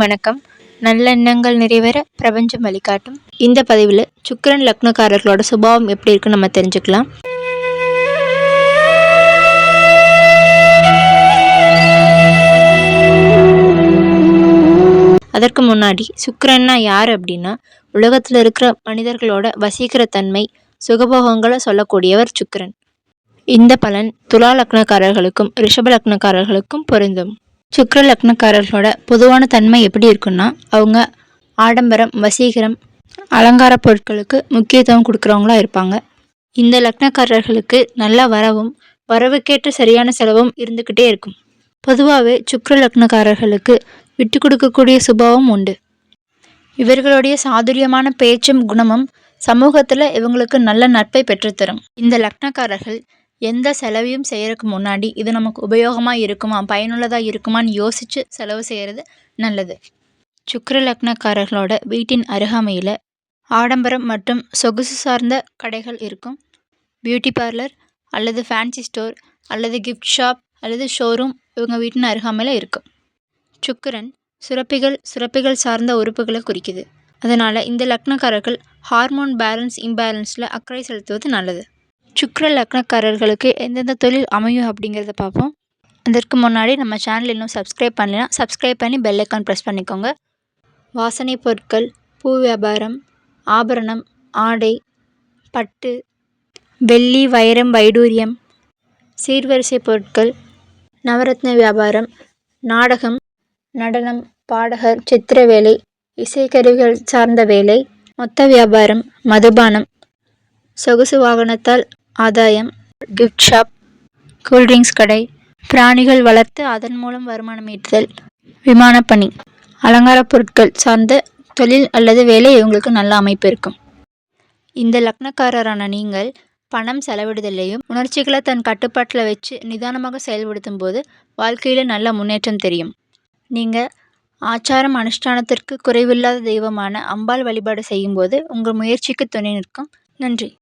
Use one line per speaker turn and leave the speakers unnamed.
வணக்கம். நல்லெண்ணங்கள் நிறைவேற பிரபஞ்சம் வழிகாட்டும். இந்த பதிவில் சுக்கரன் லக்னக்காரர்களோட சுபாவம் எப்படி இருக்குன்னு நம்ம தெரிஞ்சுக்கலாம். அதற்கு முன்னாடி சுக்கரன்னா யார் அப்படின்னா உலகத்தில் இருக்கிற மனிதர்களோட வசீகர தன்மை சுகபோகங்களை சொல்லக்கூடியவர் சுக்கரன். இந்த பலன் துலா லக்னக்காரர்களுக்கும் ரிஷப லக்னக்காரர்களுக்கும் பொருந்தும். சுக்கர லக்னக்காரர்களோட பொதுவான தன்மை எப்படி இருக்குன்னா அவங்க ஆடம்பரம் வசீகரம் அலங்கார பொருட்களுக்கு முக்கியத்துவம் கொடுக்குறவங்களா இருப்பாங்க. இந்த லக்னக்காரர்களுக்கு நல்ல வரவும் வரவுக்கேற்ற சரியான செலவும் இருந்துக்கிட்டே இருக்கும். பொதுவாகவே சுக்கர லக்னக்காரர்களுக்கு விட்டு கொடுக்கக்கூடிய சுபாவம் உண்டு. இவர்களுடைய சாதுரியமான பேச்சும் குணமும் சமூகத்தில் இவங்களுக்கு நல்ல நட்பை பெற்றுத்தரும். இந்த லக்னக்காரர்கள் எந்த செலவையும் செய்கிறக்கு முன்னாடி இது நமக்கு உபயோகமாக இருக்குமா பயனுள்ளதாக இருக்குமான்னு யோசித்து செலவு செய்கிறது நல்லது. சுக்கர லக்னக்காரர்களோட வீட்டின் அருகாமையில் ஆடம்பரம் மற்றும் சொகுசு சார்ந்த கடைகள் இருக்கும். பியூட்டி பார்லர் அல்லது ஃபேன்சி ஸ்டோர் அல்லது கிஃப்ட் ஷாப் அல்லது ஷோரூம் இவங்க வீட்டின் அருகாமையில் இருக்கும். சுக்கரன் சுரப்பிகள் சுரப்பிகள் சார்ந்த உறுப்புகளை குறிக்குது. அதனால் இந்த லக்னக்காரர்கள் ஹார்மோன் பேலன்ஸ் இம்பேலன்ஸில் அக்கறை செலுத்துவது நல்லது. சுக்ர லக்னக்காரர்களுக்கு எந்தெந்த தொழில் அமையும் அப்படிங்கிறத பார்ப்போம். அதற்கு முன்னாடி நம்ம சேனல் இன்னும் சப்ஸ்கிரைப் பண்ணலைன்னா சப்ஸ்கிரைப் பண்ணி பெல் ஐக்கான் ப்ரெஸ் பண்ணிக்கோங்க. வாசனை பொருட்கள் பூ வியாபாரம் ஆபரணம் ஆடை பட்டு வெள்ளி வைரம் வைடூரியம் சீர்வரிசை பொருட்கள் நவரத்ன வியாபாரம் நாடகம் நடனம் பாடகர் சித்திர வேலை இசைக்கருவிகள் சார்ந்த வேலை மொத்த வியாபாரம் மதுபானம் சொகுசு வாகனத்தால் ஆதாயம் கிஃப்ட் ஷாப் கூல்ட்ரிங்க்ஸ் கடை பிராணிகள் வளர்த்து அதன் மூலம் வருமானம் ஈட்டுதல் விமானப்பணி அலங்கார பொருட்கள் சார்ந்த தொழில் அல்லது வேலை இவங்களுக்கு நல்ல அமைப்பு இருக்கும். இந்த லக்னக்காரரான நீங்கள் பணம் செலவிடுதலையும் உணர்ச்சிகளை தன் கட்டுப்பாட்டில் வச்சு நிதானமாக செயல்படுத்தும் போது வாழ்க்கையில் நல்ல முன்னேற்றம் தெரியும். நீங்கள் ஆச்சாரம் அனுஷ்டானத்திற்கு குறைவில்லாத தெய்வமான அம்பாள் வழிபாடு செய்யும்போது உங்கள் முயற்சிக்கு துணை நிற்கும். நன்றி.